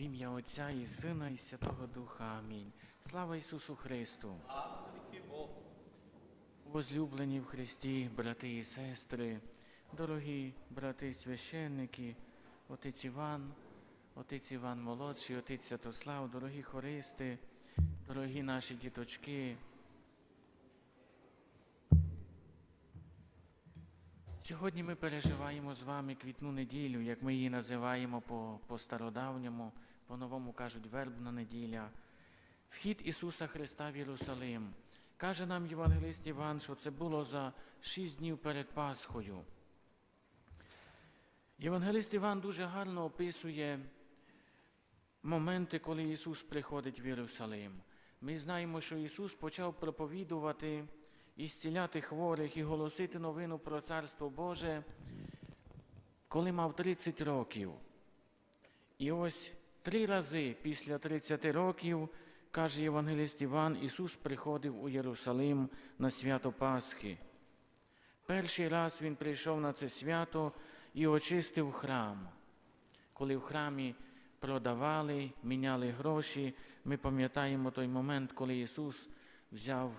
В ім'я Отця і Сина, і Святого Духа. Амінь. Слава Ісусу Христу! Возлюблені в Христі, брати і сестри, дорогі брати священники, отець Іван, отець Іван Молодший, отець Святослав, дорогі хористи, дорогі наші діточки. Сьогодні ми переживаємо з вами квітну неділю, як ми її називаємо по, по стародавньому, по-новому кажуть вербна неділя. Вхід Ісуса Христа в Єрусалим. Каже нам Євангелист Іван, що це було за шість днів перед Пасхою. Євангелист Іван дуже гарно описує моменти, коли Ісус приходить в Єрусалим. Ми знаємо, що Ісус почав проповідувати і зціляти хворих, і голосити новину про Царство Боже, коли мав 30 років. І ось три рази після 30 років, каже Євангелист Іван, Ісус приходив у Єрусалим на свято Пасхи. Перший раз Він прийшов на це свято і очистив храм. Коли в храмі продавали, міняли гроші, ми пам'ятаємо той момент, коли Ісус взяв,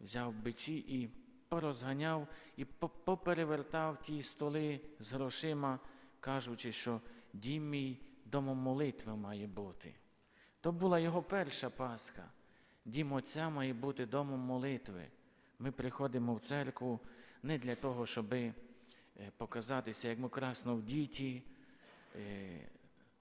взяв бичі і порозганяв і поперевертав ті столи з грошима, кажучи, що дім мій домом молитви має бути. То була його перша Пасха. Дім Отця має бути домом молитви. Ми приходимо в церкву не для того, щоб показатися, як ми красно в діті, е,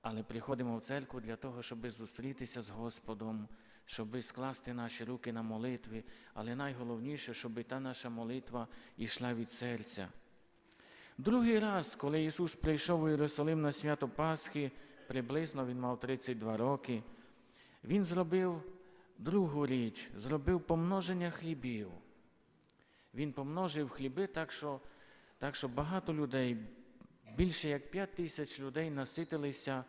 але приходимо в церкву для того, щоб зустрітися з Господом, щоб скласти наші руки на молитві, але найголовніше, щоб та наша молитва йшла від серця. Другий раз, коли Ісус прийшов у Єрусалим на свято Пасхи, приблизно він мав 32 роки, Він зробив другу річ, зробив помноження хлібів. Він помножив хліби так, що, так, що багато людей, більше як 5 тисяч людей наситилися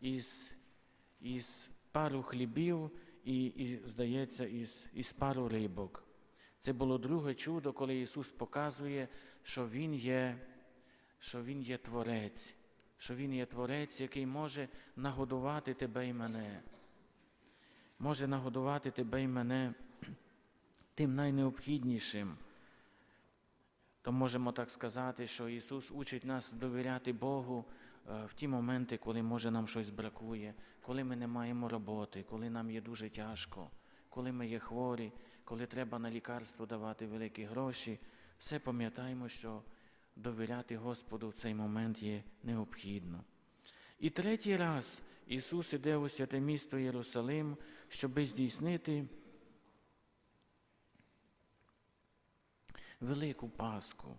із, із пару хлібів і, і здається, із, із пару рибок. Це було друге чудо, коли Ісус показує, що Він є, що Він є Творець, що Він є Творець, який може нагодувати тебе і мене. Може нагодувати тебе і мене тим найнеобхіднішим. То можемо так сказати, що Ісус учить нас довіряти Богу е, в ті моменти, коли може нам щось бракує, коли ми не маємо роботи, коли нам є дуже тяжко, коли ми є хворі, коли треба на лікарство давати великі гроші. Все пам'ятаємо, що довіряти Господу в цей момент є необхідно. І третій раз Ісус іде у святе місто Єрусалим, щоби здійснити велику Пасху.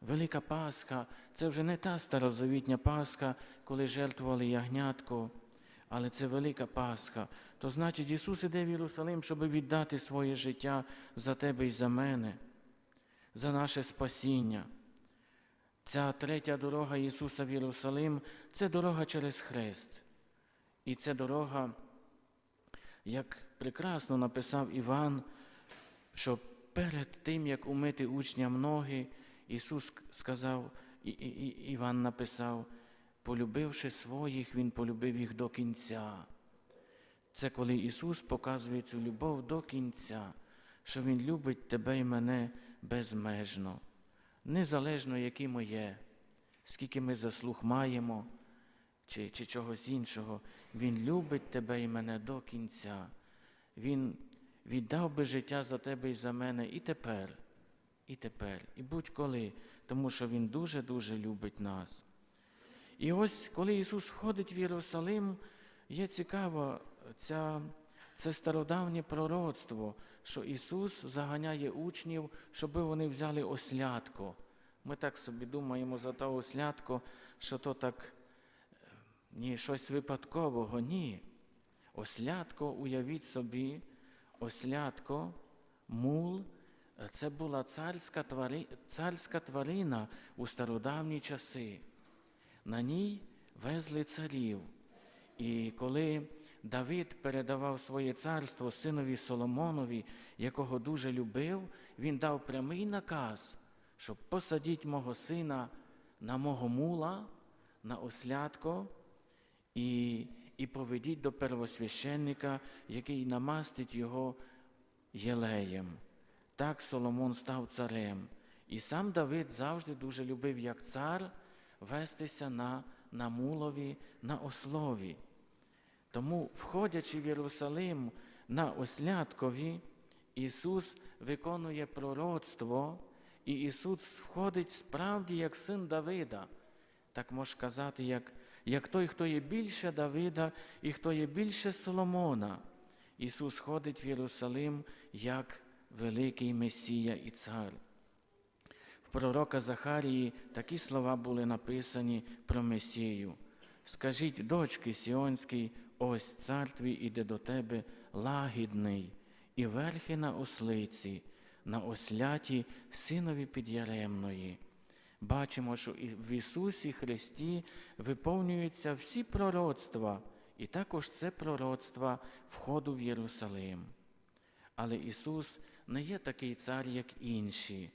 Велика Пасха це вже не та старозавітня Пасха, коли жертвували ягнятко, але це велика Пасха. То значить, Ісус іде в Єрусалим, щоб віддати своє життя за тебе і за мене, за наше спасіння. Ця третя дорога Ісуса в Єрусалим це дорога через хрест. І це дорога, як прекрасно написав Іван, що перед тим, як умити учням ноги, Ісус сказав, і, і, і Іван написав, полюбивши своїх, Він полюбив їх до кінця. Це коли Ісус показує цю любов до кінця, що Він любить тебе і мене безмежно, незалежно, які ми є, скільки ми заслуг маємо чи, чи чогось іншого. Він любить тебе і мене до кінця. Він віддав би життя за тебе і за мене і тепер, і тепер, і будь-коли, тому що Він дуже-дуже любить нас. І ось, коли Ісус входить в Єрусалим, є цікаво ця, це стародавнє пророцтво, що Ісус заганяє учнів, щоб вони взяли ослядко. Ми так собі думаємо за те ослядко, що то так е, ні, щось випадкового. Ні. Ослядко, уявіть собі, ослядко, мул е, це була царська, твари, царська тварина у стародавні часи. На ній везли царів. І коли Давид передавав своє царство синові Соломонові, якого дуже любив, він дав прямий наказ, щоб посадіть мого сина на мого мула, на ослядко, і, і поведіть до первосвященника, який намастить його єлеєм. Так Соломон став царем. І сам Давид завжди дуже любив, як цар, вестися на, на мулові, на ослові. Тому, входячи в Єрусалим на ослядкові, Ісус виконує пророцтво, і Ісус входить справді як син Давида. Так можна казати, як, як той, хто є більше Давида і хто є більше Соломона. Ісус ходить в Єрусалим як великий Месія і цар. В пророка Захарії такі слова були написані про Месію. Скажіть, дочки Сіонській, ось цар твій іде до тебе лагідний, і верхи на ослиці, на осляті синові підяремної. Бачимо, що в Ісусі Христі виповнюються всі пророцтва, і також це пророцтва входу в Єрусалим. Але Ісус не є такий цар, як інші.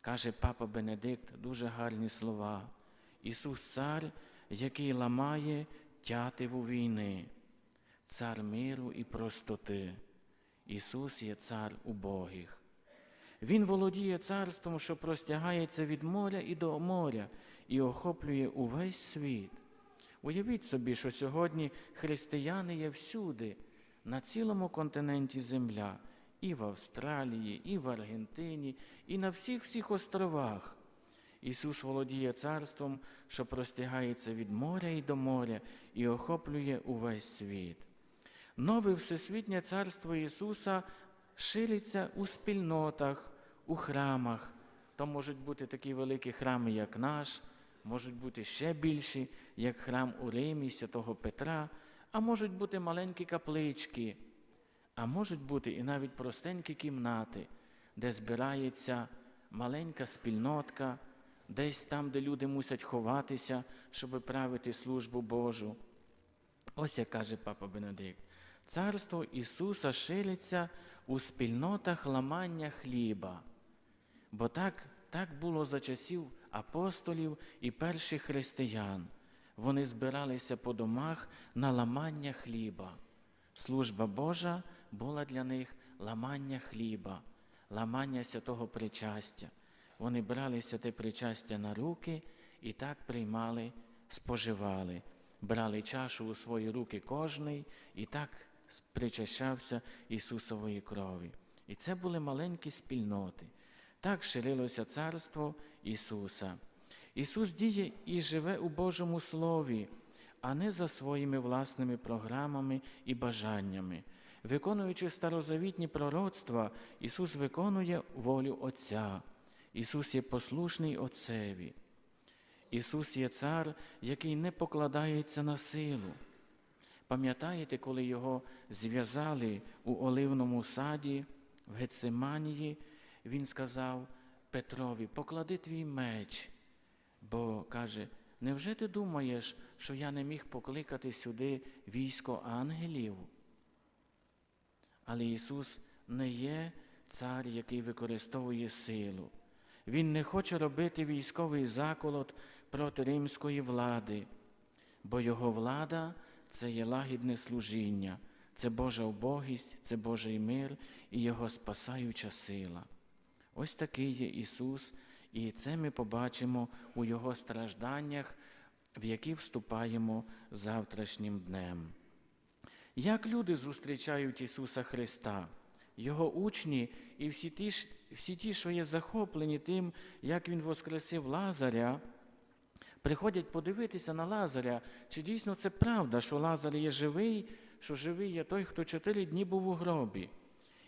Каже папа Бенедикт дуже гарні слова. Ісус цар, який ламає тятиву війни, цар миру і простоти. Ісус є цар убогих. Він володіє царством, що простягається від моря і до моря, і охоплює увесь світ. Уявіть собі, що сьогодні християни є всюди, на цілому континенті Земля, і в Австралії, і в Аргентині, і на всіх всіх островах. Ісус володіє царством, що простягається від моря і до моря, і охоплює увесь світ. Нове Всесвітнє Царство Ісуса шириться у спільнотах, у храмах. То можуть бути такі великі храми, як наш, можуть бути ще більші, як храм у Римі Святого Петра, а можуть бути маленькі каплички, а можуть бути і навіть простенькі кімнати, де збирається маленька спільнотка, десь там, де люди мусять ховатися, щоб правити службу Божу. Ось як каже папа Бенедикт. Царство Ісуса шириться у спільнотах ламання хліба. Бо так, так було за часів апостолів і перших християн. Вони збиралися по домах на ламання хліба. Служба Божа була для них ламання хліба, ламання святого причастя. Вони брали святе причастя на руки і так приймали, споживали, брали чашу у свої руки кожний і так причащався Ісусової крові. І це були маленькі спільноти. Так ширилося царство Ісуса. Ісус діє і живе у Божому Слові, а не за своїми власними програмами і бажаннями. Виконуючи старозавітні пророцтва, Ісус виконує волю Отця. Ісус є послушний Отцеві. Ісус є цар, який не покладається на силу. Пам'ятаєте, коли його зв'язали у оливному саді в Гециманії, він сказав Петрові, поклади твій меч, бо каже, невже ти думаєш, що я не міг покликати сюди військо ангелів? Але Ісус не є цар, який використовує силу. Він не хоче робити військовий заколот проти римської влади, бо його влада це є лагідне служіння, це Божа убогість, це Божий мир і Його спасаюча сила. Ось такий є Ісус, і це ми побачимо у Його стражданнях, в які вступаємо завтрашнім днем. Як люди зустрічають Ісуса Христа, Його учні і всі ті, всі ті, що є захоплені тим, як Він воскресив Лазаря, приходять подивитися на Лазаря, чи дійсно це правда, що Лазар є живий, що живий є той, хто чотири дні був у гробі.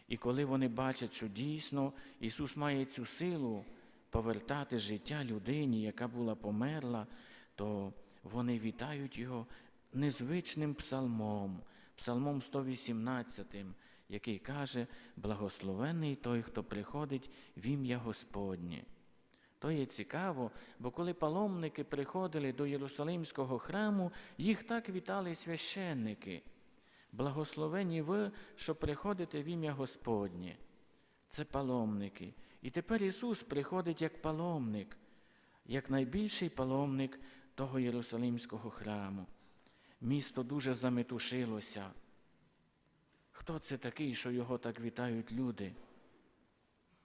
І коли вони бачать, що дійсно Ісус має цю силу повертати життя людині, яка була померла, то вони вітають Його незвичним псалмом, псалмом 118, який каже, благословений той, хто приходить в ім'я Господнє. То є цікаво, бо коли паломники приходили до Єрусалимського храму, їх так вітали священники. Благословені ви, що приходите в ім'я Господнє. Це паломники. І тепер Ісус приходить як паломник, як найбільший паломник того Єрусалимського храму. Місто дуже заметушилося. Хто це такий, що його так вітають люди?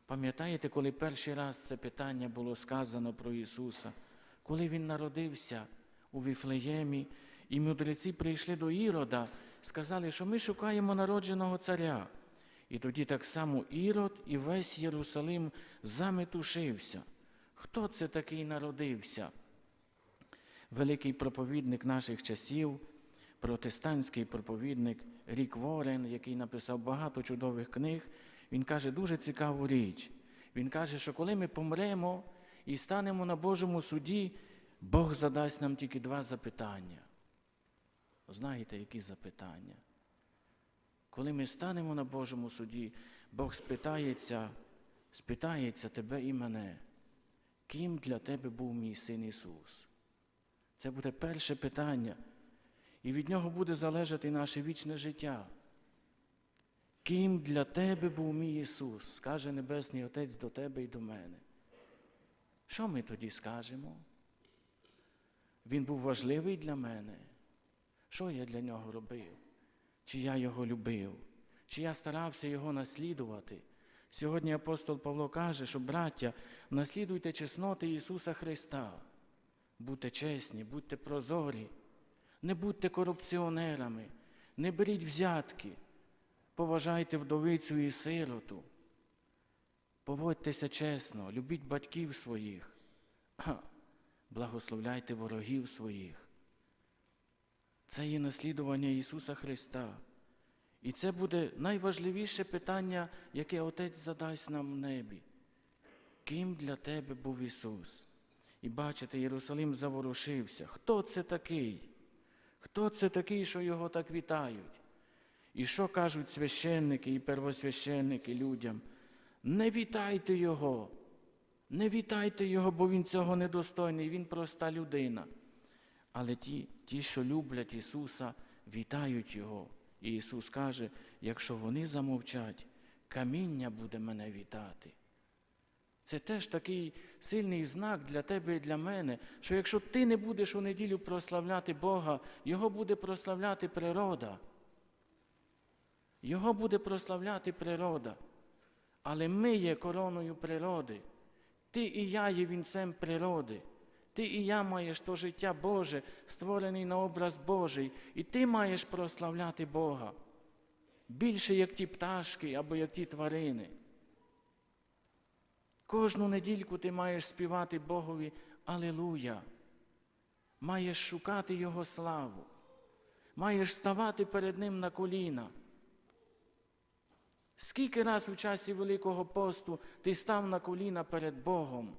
Пам'ятаєте, коли перший раз це питання було сказано про Ісуса, коли Він народився у Віфлеємі, і мудреці прийшли до Ірода, сказали, що ми шукаємо народженого царя. І тоді так само Ірод і весь Єрусалим заметушився. Хто це такий народився? Великий проповідник наших часів, протестантський проповідник Рік Ворен, який написав багато чудових книг, він каже дуже цікаву річ. Він каже, що коли ми помремо і станемо на Божому суді, Бог задасть нам тільки два запитання. Знаєте, які запитання? Коли ми станемо на Божому суді, Бог спитається, спитається тебе і мене, ким для тебе був мій син Ісус? Це буде перше питання, і від нього буде залежати наше вічне життя. Ким для тебе був мій Ісус, скаже Небесний Отець до тебе і до мене. Що ми тоді скажемо? Він був важливий для мене. Що я для нього робив? Чи я його любив? Чи я старався його наслідувати? Сьогодні апостол Павло каже, що браття, наслідуйте чесноти Ісуса Христа. Будьте чесні, будьте прозорі, не будьте корупціонерами, не беріть взятки, поважайте вдовицю і сироту. Поводьтеся чесно, любіть батьків своїх, благословляйте ворогів своїх. Це є наслідування Ісуса Христа. І це буде найважливіше питання, яке Отець задасть нам в небі. Ким для тебе був Ісус? І бачите, Єрусалим заворушився. Хто це такий? Хто це такий, що його так вітають? І що кажуть священники і первосвященники людям? Не вітайте Його, не вітайте Його, бо Він цього недостойний, Він проста людина. Але ті, ті, що люблять Ісуса, вітають Його. І Ісус каже, якщо вони замовчать, каміння буде мене вітати. Це теж такий сильний знак для тебе і для мене, що якщо ти не будеш у неділю прославляти Бога, Його буде прославляти природа. Його буде прославляти природа. Але ми є короною природи. Ти і я є вінцем природи. Ти і я маєш то життя Боже, створений на образ Божий, і ти маєш прославляти Бога. Більше як ті пташки або як ті тварини. Кожну недільку ти маєш співати Богові Алілуя. Маєш шукати Його славу, маєш ставати перед Ним на коліна. Скільки раз у часі Великого посту ти став на коліна перед Богом?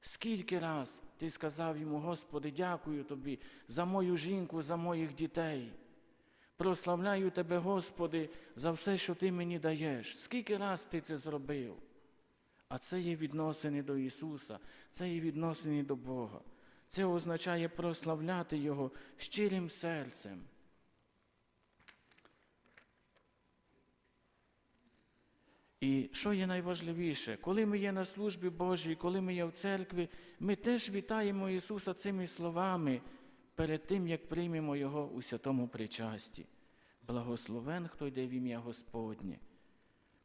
Скільки раз ти сказав йому, Господи, дякую тобі за мою жінку, за моїх дітей. Прославляю Тебе, Господи, за все, що Ти мені даєш. Скільки раз ти це зробив? А це є відносини до Ісуса, це є відносини до Бога. Це означає прославляти Його щирим серцем. І що є найважливіше, коли ми є на службі Божій, коли ми є в церкві, ми теж вітаємо Ісуса цими словами перед тим, як приймемо Його у святому причасті. Благословен, хто йде в ім'я Господнє.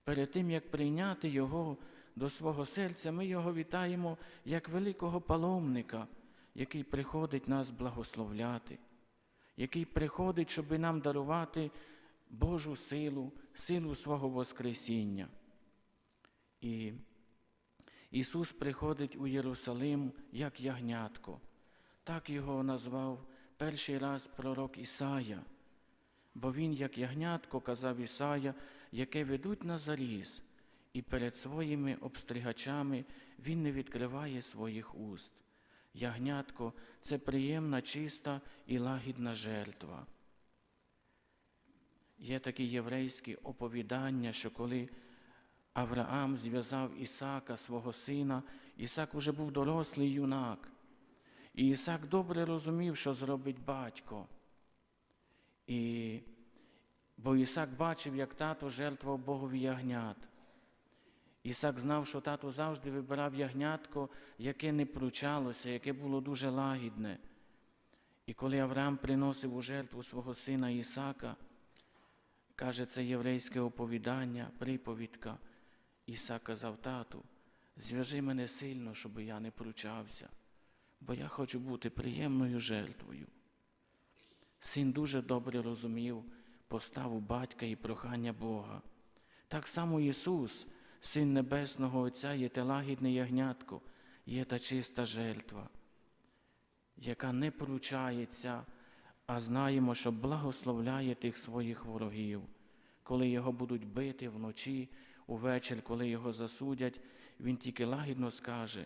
Перед тим, як прийняти Його до свого серця, ми Його вітаємо як великого паломника, який приходить нас благословляти, який приходить, щоб нам дарувати Божу силу, силу свого Воскресіння. І Ісус приходить у Єрусалим як ягнятко. Так його назвав перший раз пророк Ісая, бо він, як ягнятко, казав Ісая, яке ведуть на заріз, і перед своїми обстригачами він не відкриває своїх уст. Ягнятко це приємна, чиста і лагідна жертва. Є такі єврейські оповідання, що коли Авраам зв'язав Ісака, свого сина, Ісак уже був дорослий юнак. І Ісак добре розумів, що зробить батько. І... Бо Ісак бачив, як тато жертвував Богові ягнят. Ісак знав, що тато завжди вибирав ягнятко, яке не пручалося, яке було дуже лагідне. І коли Авраам приносив у жертву свого сина Ісака, каже це єврейське оповідання, приповідка, Ісак казав тату, зв'яжи мене сильно, щоб я не пручався, бо я хочу бути приємною жертвою. Син дуже добре розумів поставу батька і прохання Бога. Так само Ісус, Син Небесного Отця, є те лагідне ягнятко, є та чиста жертва, яка не поручається, а знаємо, що благословляє тих своїх ворогів, коли його будуть бити вночі, увечір, коли його засудять, він тільки лагідно скаже,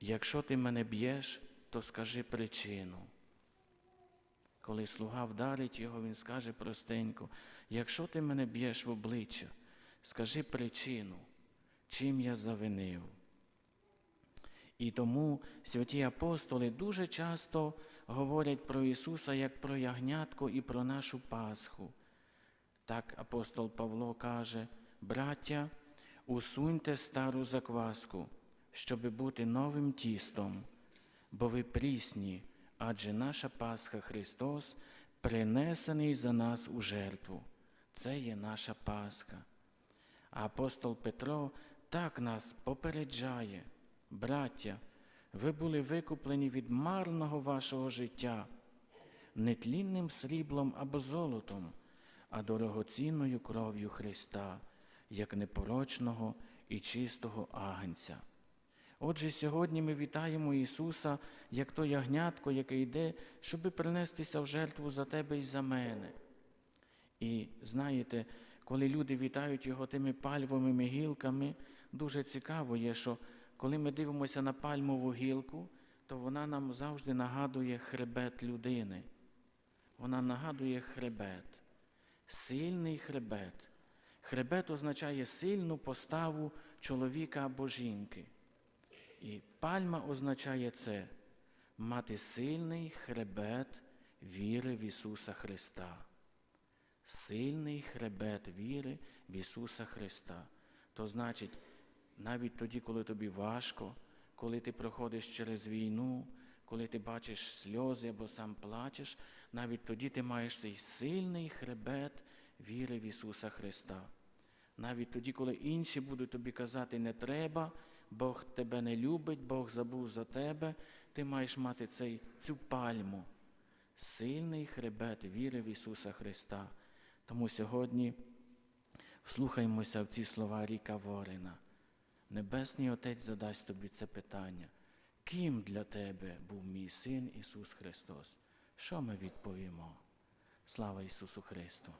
якщо ти мене б'єш, то скажи причину. Коли слуга вдарить його, він скаже простенько, якщо ти мене б'єш в обличчя, скажи причину, чим я завинив. І тому святі апостоли дуже часто говорять про Ісуса як про ягнятко і про нашу Пасху. Так апостол Павло каже, браття, усуньте стару закваску, щоби бути новим тістом, бо ви прісні, адже наша Пасха Христос принесений за нас у жертву. Це є наша Пасха. Апостол Петро так нас попереджає, браття, ви були викуплені від марного вашого життя, не тлінним сріблом або золотом, а дорогоцінною кров'ю Христа, як непорочного і чистого агнця. Отже, сьогодні ми вітаємо Ісуса як то ягнятко, яке йде, щоби принестися в жертву за тебе і за мене. І знаєте, коли люди вітають його тими пальмовими гілками, дуже цікаво є, що коли ми дивимося на пальмову гілку, то вона нам завжди нагадує хребет людини. Вона нагадує хребет, сильний хребет. Хребет означає сильну поставу чоловіка або жінки. І пальма означає це мати сильний хребет віри в Ісуса Христа. Сильний хребет віри в Ісуса Христа. То значить, навіть тоді, коли тобі важко, коли ти проходиш через війну, коли ти бачиш сльози або сам плачеш, навіть тоді ти маєш цей сильний хребет віри в Ісуса Христа. Навіть тоді, коли інші будуть тобі казати, не треба, Бог тебе не любить, Бог забув за тебе, ти маєш мати цей, цю пальму, сильний хребет віри в Ісуса Христа. Тому сьогодні вслухаймося в ці слова Ріка Ворина. Небесний Отець задасть тобі це питання. Ким для тебе був мій син Ісус Христос? Що ми відповімо? Слава Ісусу Христу!